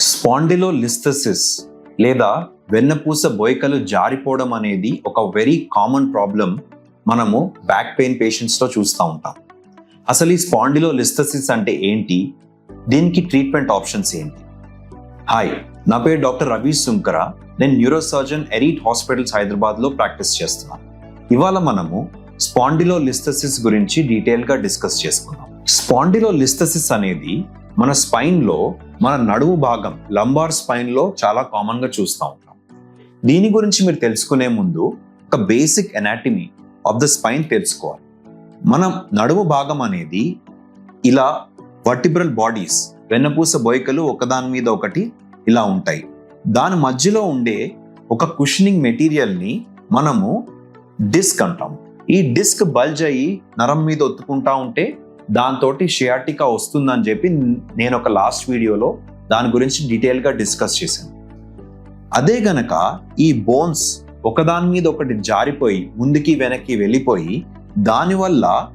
స్పాండిలోలిస్థసిస్ లేదా వెన్నపూస బొయకలు జారిపోవడం అనేది ఒక వెరీ కామన్ ప్రాబ్లం మనము బ్యాక్ పెయిన్ పేషెంట్స్లో చూస్తూ ఉంటాం. అసలు ఈ స్పాండిలోలిస్థసిస్ అంటే ఏంటి? దీనికి ట్రీట్మెంట్ ఆప్షన్స్ ఏంటి? హాయ్ నా పేరు డాక్టర్ రవి సుంకర. నేను న్యూరోసర్జన్ ఎరీట్ హాస్పిటల్స్ హైదరాబాద్లో ప్రాక్టీస్ చేస్తున్నాను. ఇవాళ మనము స్పాండిలోలిస్థసిస్ గురించి డీటెయిల్గా డిస్కస్ చేసుకుందాం. స్పాండిలో స్పాండిలోలిస్థసిస్ అనేది మన స్పైన్లో మన నడుము భాగం లంబార్ స్పైన్లో చాలా కామన్గా చూస్తూ ఉంటాం. దీని గురించి మీరు తెలుసుకునే ముందు ఒక basic anatomy of the spine తెలుసుకోవాలి. మన నడుము భాగం అనేది ఇలా వర్టిబ్రల్ బాడీస్ వెన్నపూస బొయకలు ఒకదాని మీద ఒకటి ఇలా ఉంటాయి. దాని మధ్యలో ఉండే ఒక కుషనింగ్ మెటీరియల్ని మనము డిస్క్ అంటాం. ఈ డిస్క్ బల్జ్ అయ్యి నరం మీద ఒత్తుకుంటా ఉంటే దాంతో షియాటికా వస్తుందని చెప్పి నేను ఒక లాస్ట్ వీడియోలో దాని గురించి డీటెయిల్గా డిస్కస్ చేశాను. అదే గనక ఈ బోన్స్ ఒకదాని మీద ఒకటి జారిపోయి ముందుకి వెనక్కి వెళ్ళిపోయి దానివల్ల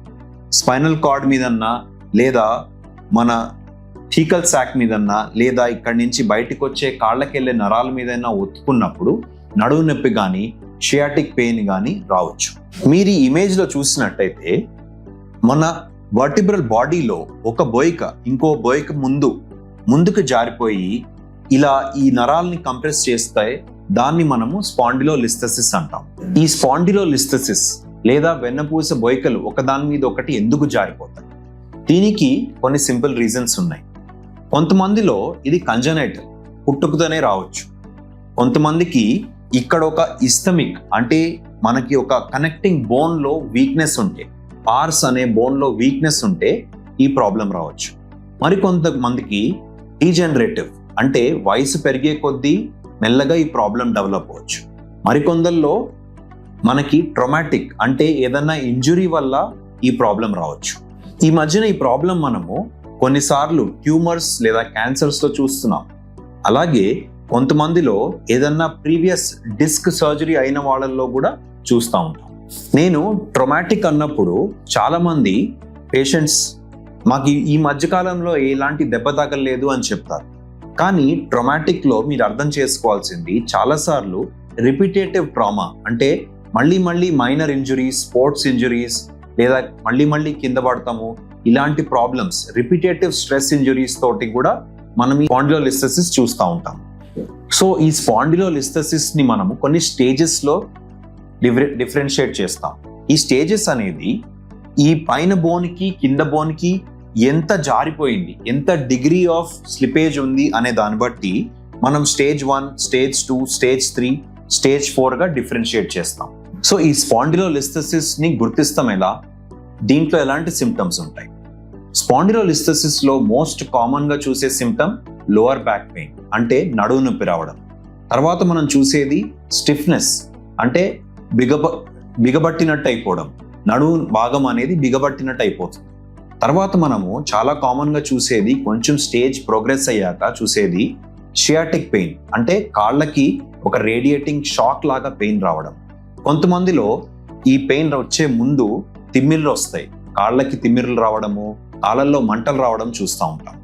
స్పైనల్ కార్డ్ మీదన్నా లేదా మన థీకల్ శాక్ మీదన్నా లేదా ఇక్కడి నుంచి బయటకు వచ్చే కాళ్ళకెళ్ళే నరాల మీదైనా ఒత్తుకున్నప్పుడు నడువు నొప్పి కానీ షియాటిక్ పెయిన్ కానీ రావచ్చు. మీరు ఈ ఇమేజ్లో చూసినట్టయితే మన వర్టిబ్రల్ బాడీలో ఒక బోయిక ఇంకో బోయిక ముందు ముందుకు జారిపోయి ఇలా ఈ నరాల్ని కంప్రెస్ చేస్తే దాన్ని మనము స్పాండిలో లిస్థసిస్ అంటాం. ఈ స్పాండిలో లిస్థసిస్ లేదా వెన్నపూస బోయికలు ఒకదాని మీద ఒకటి ఎందుకు జారిపోతాయి? దీనికి కొన్ని సింపుల్ రీజన్స్ ఉన్నాయి. కొంతమందిలో ఇది కంజనైటల్ పుట్టుకతోనే రావచ్చు. కొంతమందికి ఇక్కడ ఒక ఇస్తమిక్ అంటే మనకి ఒక కనెక్టింగ్ బోన్లో వీక్నెస్ ఉంటే పార్స్ అనే బోన్లో వీక్నెస్ ఉంటే ఈ ప్రాబ్లం రావచ్చు. మరికొంతమందికి డీజనరేటివ్ అంటే వయసు పెరిగే కొద్దీ మెల్లగా ఈ ప్రాబ్లం డెవలప్ అవ్వచ్చు. మరికొందల్లో మనకి ట్రొమాటిక్ అంటే ఏదన్నా ఇంజురీ వల్ల ఈ ప్రాబ్లం రావచ్చు. ఈ మధ్యన ఈ ప్రాబ్లం మనము కొన్నిసార్లు ట్యూమర్స్ లేదా క్యాన్సర్స్లో చూస్తున్నాం. అలాగే కొంతమందిలో ఏదన్నా ప్రీవియస్ డిస్క్ సర్జరీ అయిన వాళ్ళల్లో కూడా చూస్తూ ఉంటాం. నేను ట్రొమాటిక్ అన్నప్పుడు చాలామంది పేషెంట్స్ మాకు ఈ- మధ్యకాలంలో ఎలాంటి దెబ్బ తగలలేదు అని చెప్తారు. కానీ ట్రొమాటిక్లో మీరు అర్థం చేసుకోవాల్సింది చాలాసార్లు రిపిటేటివ్ ట్రామా అంటే మళ్ళీ మళ్ళీ మైనర్ ఇంజురీస్ స్పోర్ట్స్ ఇంజురీస్ లేదా మళ్ళీ మళ్ళీ కింద పడతాము ఇలాంటి ప్రాబ్లమ్స్ రిపిటేటివ్ స్ట్రెస్ ఇంజురీస్ తోటి కూడా మనం ఈ స్పాండిలోలిస్థసిస్ చూస్తూ ఉంటాం. సో ఈ స్పాండిలోలిస్థసిస్ని మనము కొన్ని స్టేజెస్లో డిఫరె డిఫరెన్షియేట్ చేస్తాం. ఈ స్టేజెస్ అనేది ఈ పైన బోన్కి కింద బోన్కి ఎంత జారిపోయింది ఎంత డిగ్రీ ఆఫ్ స్లిపేజ్ ఉంది అనే దాన్ని బట్టి మనం stage one stage two stage three stage ఫోర్గా differentiate చేస్తాం. సో ఈ స్పాండిలోలిస్థసిస్ని గుర్తిస్తాం ఎలా? దీంట్లో ఎలాంటి సిమ్టమ్స్ ఉంటాయి? స్పాండిలోలిస్థసిస్లో మోస్ట్ కామన్గా చూసే సిమ్టమ్ లోవర్ బ్యాక్ పెయిన్ అంటే నడువు నొప్పి రావడం. తర్వాత మనం చూసేది స్టిఫ్నెస్ అంటే బిగబ బిగబట్టినట్టు అయిపోవడం నడువు భాగం అనేది బిగబట్టినట్టు అయిపోతుంది తర్వాత మనము చాలా కామన్గా చూసేది కొంచెం స్టేజ్ ప్రోగ్రెస్ అయ్యాక చూసేది షియాటిక్ పెయిన్ అంటే కాళ్ళకి ఒక రేడియేటింగ్ షాక్ లాగా పెయిన్ రావడం. కొంతమందిలో ఈ పెయిన్ వచ్చే ముందు తిమ్మిర్లు వస్తాయి. కాళ్ళకి తిమ్మిర్లు రావడము కాళ్ళల్లో మంటలు రావడం చూస్తూ ఉంటాం.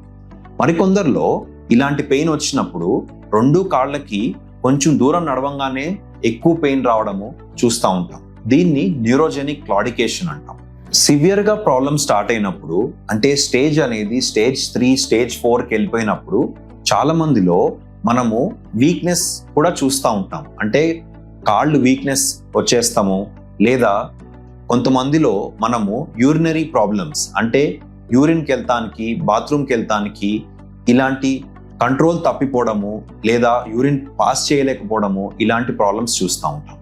మరికొందరిలో ఇలాంటి పెయిన్ వచ్చినప్పుడు రెండు కాళ్ళకి కొంచెం దూరం నడవంగానే ఎక్కువ పెయిన్ రావడము చూస్తూ ఉంటాం. దీన్ని న్యూరోజెనిక్ క్లాడికేషన్ అంటాం. సివియర్గా ప్రాబ్లమ్ స్టార్ట్ అయినప్పుడు అంటే స్టేజ్ అనేది స్టేజ్ త్రీ స్టేజ్ ఫోర్కి వెళ్ళిపోయినప్పుడు చాలామందిలో మనము వీక్నెస్ కూడా చూస్తూ ఉంటాం. అంటే కాళ్ళు వీక్నెస్ వచ్చేస్తాము లేదా కొంతమందిలో మనము యూరినరీ ప్రాబ్లమ్స్ అంటే యూరిన్కి వెళ్తానికి బాత్రూమ్కి వెళ్తానికి ఇలాంటి కంట్రోల్ తప్పిపోవడము లేదా యూరిన్ పాస్ చేయలేకపోవడము ఇలాంటి ప్రాబ్లమ్స్ చూస్తూ ఉంటాం.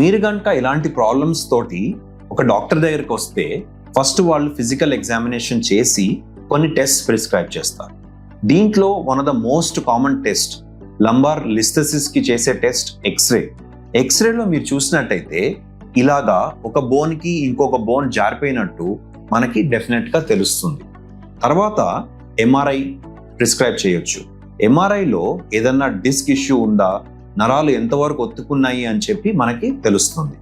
మీరు కనుక ఇలాంటి ప్రాబ్లమ్స్ తోటి ఒక డాక్టర్ దగ్గరికి వస్తే ఫస్ట్ వాళ్ళు ఫిజికల్ ఎగ్జామినేషన్ చేసి కొన్ని టెస్ట్ ప్రిస్క్రైబ్ చేస్తారు. దీంట్లో one of the most common test lumbar లిస్థసిస్కి చేసే టెస్ట్ ఎక్స్రే. ఎక్స్రేలో మీరు చూసినట్టయితే ఇలాగా ఒక బోన్కి ఇంకొక బోన్ జారిపోయినట్టు మనకి డెఫినెట్గా తెలుస్తుంది. తర్వాత ఎంఆర్ఐ ప్రిస్క్రైబ్ చేయొచ్చు. ఎంఆర్ఐలో ఏదన్నా డిస్క్ ఇష్యూ ఉందా? నరాలు ఎంతవరకు ఒత్తుకున్నాయి అని చెప్పి మనకి తెలుస్తుంది.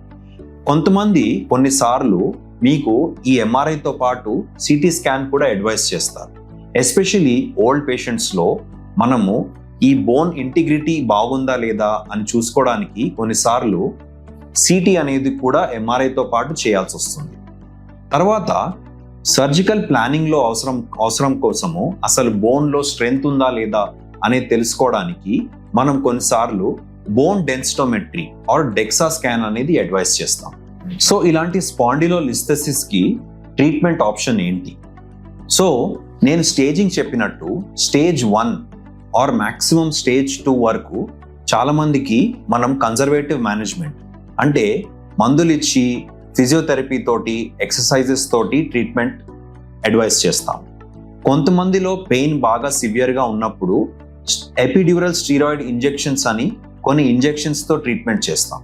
కొంతమంది కొన్నిసార్లు మీకు ఈ ఎంఆర్ఐతో పాటు సిటీ స్కాన్ కూడా అడ్వైస్ చేస్తారు. ఎస్పెషలీ ఓల్డ్ పేషెంట్స్లో మనము ఈ బోన్ ఇంటిగ్రిటీ బాగుందా లేదా అని చూసుకోవడానికి కొన్నిసార్లు సిటీ అనేది కూడా ఎంఆర్ఐతో పాటు చేయాల్సి వస్తుంది. తర్వాత సర్జికల్ ప్లానింగ్లో అవసరం అవసరం కోసము అసలు బోన్లో స్ట్రెంగ్త్ ఉందా లేదా అనేది తెలుసుకోవడానికి మనం కొన్నిసార్లు bone densitometry or DEXA scan అనేది అడ్వైస్ చేస్తాం. సో ఇలాంటి స్పాండిలో లిస్థెసిస్కి ట్రీట్మెంట్ ఆప్షన్ ఏంటి? సో నేను స్టేజింగ్ చెప్పినట్టు stage one or maximum stage two వరకు చాలామందికి మనం కన్జర్వేటివ్ మేనేజ్మెంట్ అంటే మందులు ఇచ్చి ఫిజియోథెరపీ తోటి ఎక్సర్సైజెస్ తోటి ట్రీట్మెంట్ అడ్వైస్ చేస్తాం. కొంతమందిలో పెయిన్ బాగా సివియర్గా ఉన్నప్పుడు ఎపిడ్యూరల్ స్టీరాయిడ్ ఇంజెక్షన్స్ అని కొన్ని ఇంజెక్షన్స్తో ట్రీట్మెంట్ చేస్తాం.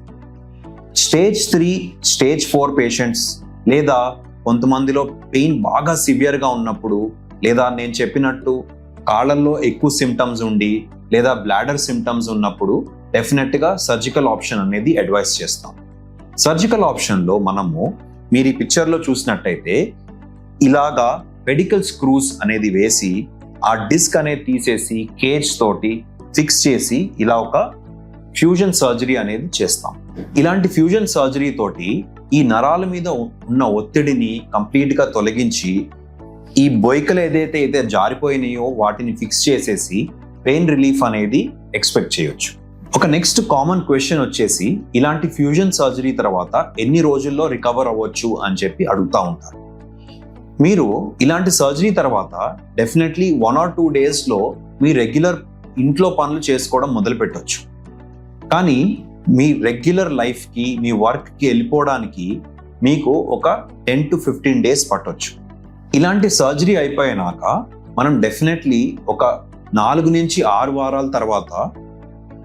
Stage three stage four patients లేదా కొంతమందిలో పెయిన్ బాగా సివియర్గా ఉన్నప్పుడు లేదా నేను చెప్పినట్టు కాళ్ళల్లో ఎక్కువ సిమ్టమ్స్ ఉండి లేదా బ్లాడర్ సిమ్టమ్స్ ఉన్నప్పుడు డెఫినెట్గా సర్జికల్ ఆప్షన్ అనేది అడ్వైస్ చేస్తాం. సర్జికల్ ఆప్షన్లో మనము మీరు ఈ పిక్చర్లో చూసినట్టయితే ఇలాగా పెడికల్ స్క్రూస్ అనేది వేసి ఆ డిస్క్ అనేది తీసేసి కేజ్ తోటి ఫిక్స్ చేసి ఇలా ఒక ఫ్యూజన్ సర్జరీ అనేది చేస్తాం. ఇలాంటి ఫ్యూజన్ సర్జరీ తోటి ఈ నరాల మీద ఉన్న ఒత్తిడిని కంప్లీట్గా తొలగించి ఈ బొయ్కలు ఏదైతే అయితే జారిపోయినాయో వాటిని ఫిక్స్ చేసేసి పెయిన్ రిలీఫ్ అనేది ఎక్స్పెక్ట్ చేయొచ్చు. ఒక నెక్స్ట్ కామన్ క్వశ్చన్ వచ్చేసి ఇలాంటి ఫ్యూజన్ సర్జరీ తర్వాత ఎన్ని రోజుల్లో రికవర్ అవ్వచ్చు అని చెప్పి అడుగుతా ఉంటారు. మీరు ఇలాంటి సర్జరీ తర్వాత డెఫినెట్లీ వన్ ఆర్ టూ డేస్లో మీ రెగ్యులర్ ఇంట్లో పనులు చేసుకోవడం మొదలుపెట్టవచ్చు కానీ మీ రెగ్యులర్ లైఫ్కి మీ వర్క్కి వెళ్ళిపోవడానికి మీకు ఒక టెన్ టు ఫిఫ్టీన్ డేస్ పట్టవచ్చు ఇలాంటి సర్జరీ అయిపోయినాక మనం డెఫినెట్లీ ఒక నాలుగు నుంచి ఆరు వారాల తర్వాత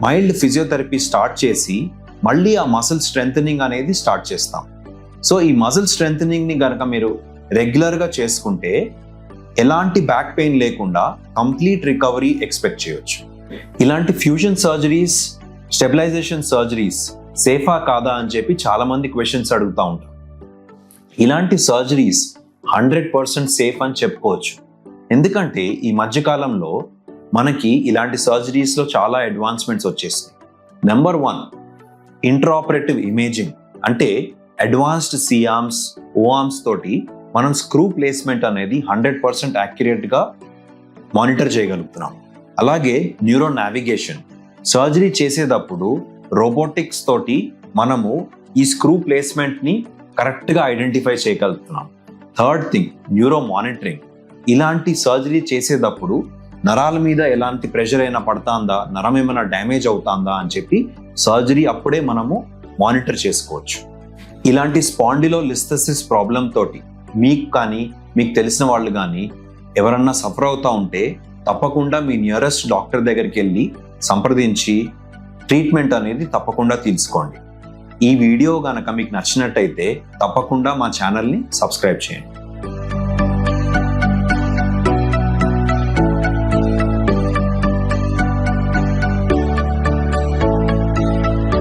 మైల్డ్ ఫిజియోథెరపీ స్టార్ట్ చేసి మళ్ళీ ఆ మసిల్ స్ట్రెంగ్ అనేది స్టార్ట్ చేస్తాం. సో ఈ మజిల్ స్ట్రెంగ్ కనుక మీరు రెగ్యులర్గా చేసుకుంటే ఎలాంటి బ్యాక్ పెయిన్ లేకుండా కంప్లీట్ రికవరీ ఎక్స్పెక్ట్ చేయొచ్చు. ఇలాంటి ఫ్యూజన్ సర్జరీస్ స్టెబిలైజేషన్ సర్జరీస్ సేఫా కాదా అని చెప్పి చాలా మంది క్వశ్చన్స్ అడుగుతూ ఉంటారు. ఇలాంటి సర్జరీస్ హండ్రెడ్ పర్సెంట్ సేఫ్ అని చెప్పుకోవచ్చు. ఎందుకంటే ఈ మధ్యకాలంలో మనకి ఇలాంటి సర్జరీస్లో చాలా అడ్వాన్స్మెంట్స్ వచ్చేసాయి నెంబర్ వన్ ఇంట్రాపరేటివ్ ఇమేజింగ్ అంటే advanced C arms O arms తోటి మనం స్క్రూ ప్లేస్మెంట్ అనేది హండ్రెడ్ పర్సెంట్ యాక్యురేట్గా మానిటర్ చేయగలుగుతున్నాం. అలాగే న్యూరో నావిగేషన్ సర్జరీ చేసేటప్పుడు రోబోటిక్స్ తోటి మనము ఈ స్క్రూ ప్లేస్మెంట్ని కరెక్ట్గా ఐడెంటిఫై చేయగలుగుతున్నాం. థర్డ్ థింగ్ న్యూరో మానిటరింగ్ ఇలాంటి సర్జరీ చేసేటప్పుడు నరాల మీద ఎలాంటి ప్రెషర్ అయినా పడుతుందా నరం ఏమైనా డ్యామేజ్ అవుతుందా అని చెప్పి సర్జరీ అప్పుడే మనము మానిటర్ చేసుకోవచ్చు. ఇలాంటి స్పాండిలో లిస్థసిస్ ప్రాబ్లం తోటి మీకు కానీ మీకు తెలిసిన వాళ్ళు కానీ ఎవరన్నా సఫర్ అవుతూ ఉంటే తప్పకుండా మీ నియరెస్ట్ డాక్టర్ దగ్గరికి వెళ్ళి సంప్రదించి ట్రీట్మెంట్ అనేది తప్పకుండా తీసుకోండి. ఈ వీడియో కనుక మీకు నచ్చినట్టయితే తప్పకుండా మా ఛానల్ని సబ్స్క్రైబ్ చేయండి.